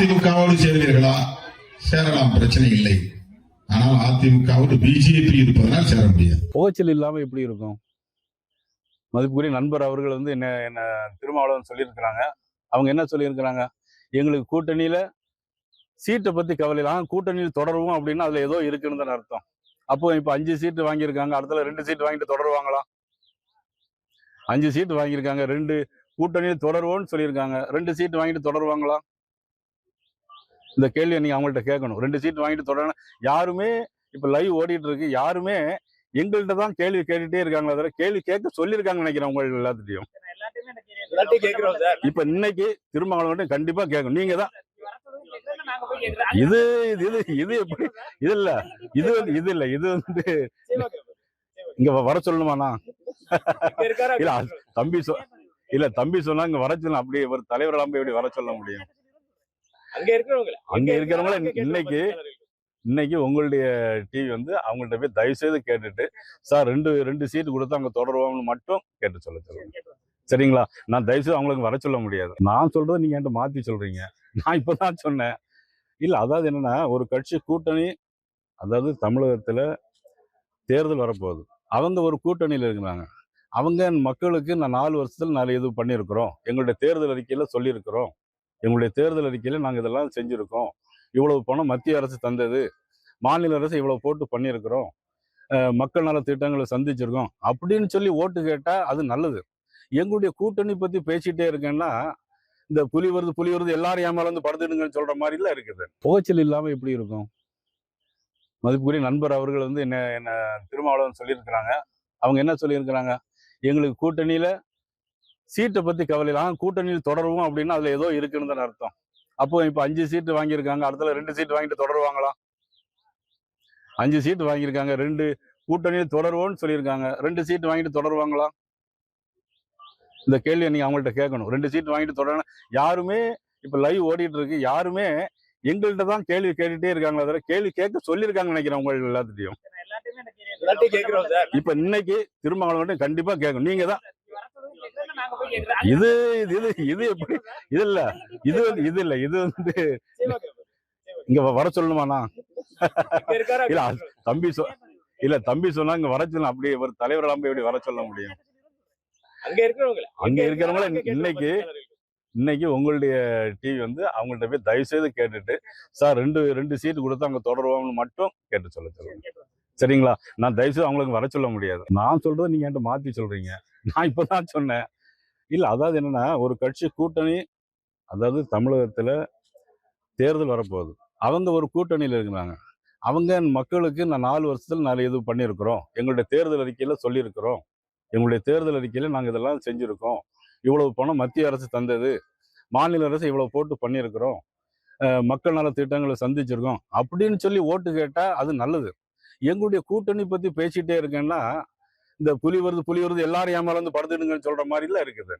அதிமுகவோடு சேர்வீர்களா? சேரலாம் பிரச்சனை இல்லை. ஆனால் அதிமுகவோடு பிஜேபி இருப்பதனால் சேர முடியாது. புகைச்சல் இல்லாம எப்படி இருக்கும்? மதிப்புக்குரிய நண்பர் அவர்கள் வந்து என்ன என்ன திருமாவளவன் சொல்லியிருக்கிறாங்க. அவங்க என்ன சொல்லியிருக்கிறாங்க? எங்களுக்கு கூட்டணியில சீட்டை பத்தி கவலை இல்லை. கூட்டணியில் தொடருவோம் அப்படின்னா அதுல ஏதோ இருக்குன்னு அர்த்தம். அப்போ இப்போ அஞ்சு சீட்டு வாங்கியிருக்காங்க. அடுத்தல ரெண்டு சீட்டு வாங்கிட்டு தொடருவாங்களா? அஞ்சு சீட்டு வாங்கியிருக்காங்க. ரெண்டு கூட்டணியில் தொடருவோம்னு சொல்லியிருக்காங்க. ரெண்டு சீட்டு வாங்கிட்டு தொடருவாங்களா? இந்த கேள்வியை நீங்க அவங்கள்ட்ட கேட்கணும். ரெண்டு சீட்டு வாங்கிட்டு தொடர யாருமே இப்ப லைவ் ஓடிட்டு இருக்கு. யாருமே எங்கள்கிட்ட தான் கேள்வி கேட்டுட்டே இருக்காங்களே தவிர கேள்வி கேட்க சொல்லியிருக்காங்கன்னு நினைக்கிறேன் உங்க எல்லாத்துட்டையும். இப்ப இன்னைக்கு திருமங்கலம் கண்டிப்பா கேட்கும் நீங்க தான். இது இது இது இது எப்படி? இது இல்ல. இது வந்து இது இல்ல. இது வந்து இங்க வர சொல்லணுமாண்ணா? இல்ல தம்பி சொ இல்ல தம்பி சொன்னா இங்க வர சொல்லணும் அப்படி ஒரு தலைவர் எல்லாம் எப்படி வர சொல்ல முடியும்? அங்க இருக்கிறவங்க அங்க இருக்கிறவங்கள இன்னைக்கு இன்னைக்கு உங்களுடைய டிவி வந்து அவங்கள்ட்ட போய் தயவு செய்து கேட்டுட்டு சார் ரெண்டு ரெண்டு சீட்டு கொடுத்து அங்க தொடருவோம்னு மட்டும் கேட்டு சொல்ல சொல்லுங்க. சரிங்களா? நான் தயவு செய்து அவங்களுக்கு வர சொல்ல முடியாது. நான் சொல்றதை நீங்க என்கிட்ட மாத்தி சொல்றீங்க. நான் இப்பதான் சொன்னேன். இல்ல அதாவது என்னன்னா ஒரு கட்சி கூட்டணி அதாவது தமிழகத்துல தேர்தல் வரப்போகுது. அவங்க ஒரு கூட்டணியில இருக்கிறாங்க. அவங்க மக்களுக்கு நான் நாலு வருஷத்துல நிறைய இது பண்ணியிருக்கிறோம். எங்களுடைய தேர்தல் அறிக்கையில சொல்லியிருக்கிறோம். எங்களுடைய தேர்தல் அறிக்கையில் நாங்கள் இதெல்லாம் செஞ்சுருக்கோம். இவ்வளவு பணம் மத்திய அரசு தந்தது. மாநில அரசு இவ்வளவு போட்டு பண்ணியிருக்கிறோம். மக்கள் நல திட்டங்களை சந்திச்சிருக்கோம். அப்படின்னு சொல்லி ஓட்டு கேட்டால் அது நல்லது. எங்களுடைய கூட்டணி பற்றி பேசிகிட்டே இருக்கேன்னா இந்த புலி வருது புலி வருது எல்லாரும் ஏன் வந்து படுத்துடுங்கன்னு சொல்கிற மாதிரிலாம் இருக்குது. புகைச்சல் இல்லாமல் எப்படி இருக்கும்? மதிப்புக்குரிய நண்பர் அவர்கள் வந்து என்ன என்ன திருமாவளவன் சொல்லியிருக்கிறாங்க. அவங்க என்ன சொல்லியிருக்கிறாங்க? எங்களுக்கு கூட்டணியில் சீட்டை பத்தி கவலை இல்லை கூட்டணியில் தொடருவோம் அப்படின்னா அதுல ஏதோ இருக்குன்னு தானே அர்த்தம். அப்போ இப்ப அஞ்சு சீட்டு வாங்கியிருக்காங்க அடுத்தல ரெண்டு சீட்டு வாங்கிட்டு தொடருவாங்களா? அஞ்சு சீட்டு வாங்கியிருக்காங்க ரெண்டு கூட்டணியில் தொடருவோம்னு சொல்லியிருக்காங்க ரெண்டு சீட்டு வாங்கிட்டு தொடருவாங்களா? இந்த கேள்வியை நீங்க அவங்கள்ட்ட கேட்கணும். ரெண்டு சீட்டு வாங்கிட்டு தொடர யாருமே இப்ப லைவ் ஓடிட்டு இருக்கு யாருமே எங்கள்கிட்ட தான் கேள்வி கேட்டுட்டே இருக்காங்களே தவிர கேள்வி கேட்க சொல்லியிருக்காங்கன்னு நினைக்கிறேன் உங்க எல்லாத்துட்டையும் எல்லாத்தையும் கேக்குறோம் சார். இப்ப இன்னைக்கு திருமங்கலம் கண்டிப்பா கேட்கும் நீங்க தான் இது இது இது இது எப்படி? இது இல்ல. இது வந்து இது இல்ல இது வந்து இங்க வர சொல்லணுமாண்ணா? இல்ல தம்பி சொ இல்ல தம்பி சொன்னா இங்க வர சொல்லணும் அப்படி ஒரு தலைவர் எல்லாம் எப்படி வர சொல்ல முடியும்? அங்க இருக்கிறவங்க அங்க இருக்கிறவங்கள இன்னைக்கு இன்னைக்கு உங்களுடைய டிவி வந்து அவங்கள்ட்ட போய் தயவு செய்து கேட்டுட்டு சார் ரெண்டு ரெண்டு சீட்டு கொடுத்து அங்க தொடருவோம்னு மட்டும் கேட்டு சொல்ல சொல்லுங்க. சரிங்களா? நான் தயவு செய்து அவங்களுக்கு வர சொல்ல முடியாது. நான் சொல்றதை நீங்க என்கிட்ட மாத்தி சொல்றீங்க. நான் இப்பதான் சொன்னேன். இல்லை அதாவது என்னன்னா ஒரு கட்சி கூட்டணி அதாவது தமிழகத்தில் தேர்தல் வரப்போகுது. அவங்க ஒரு கூட்டணியில் இருக்கிறாங்க. அவங்க மக்களுக்கு நான் நாலு வருஷத்தில் நிறைய இது பண்ணியிருக்கிறோம். எங்களுடைய தேர்தல் அறிக்கையில் சொல்லியிருக்கிறோம். எங்களுடைய தேர்தல் அறிக்கையில் நாங்கள் இதெல்லாம் செஞ்சுருக்கோம். இவ்வளவு பணம் மத்திய அரசு தந்தது. மாநில அரசு இவ்வளோ போட்டு பண்ணியிருக்கிறோம். மக்கள் நல திட்டங்களை சந்திச்சிருக்கோம். அப்படின்னு சொல்லி ஓட்டு கேட்டால் அது நல்லது. எங்களுடைய கூட்டணி பற்றி பேசிகிட்டே இருக்கேன்னா இந்த புலி வருது புலி வருது எல்லாரும் ஏமாறந்து படுத்துடுங்கன்னு சொல்ற மாதிரி எல்லாம் இருக்குது.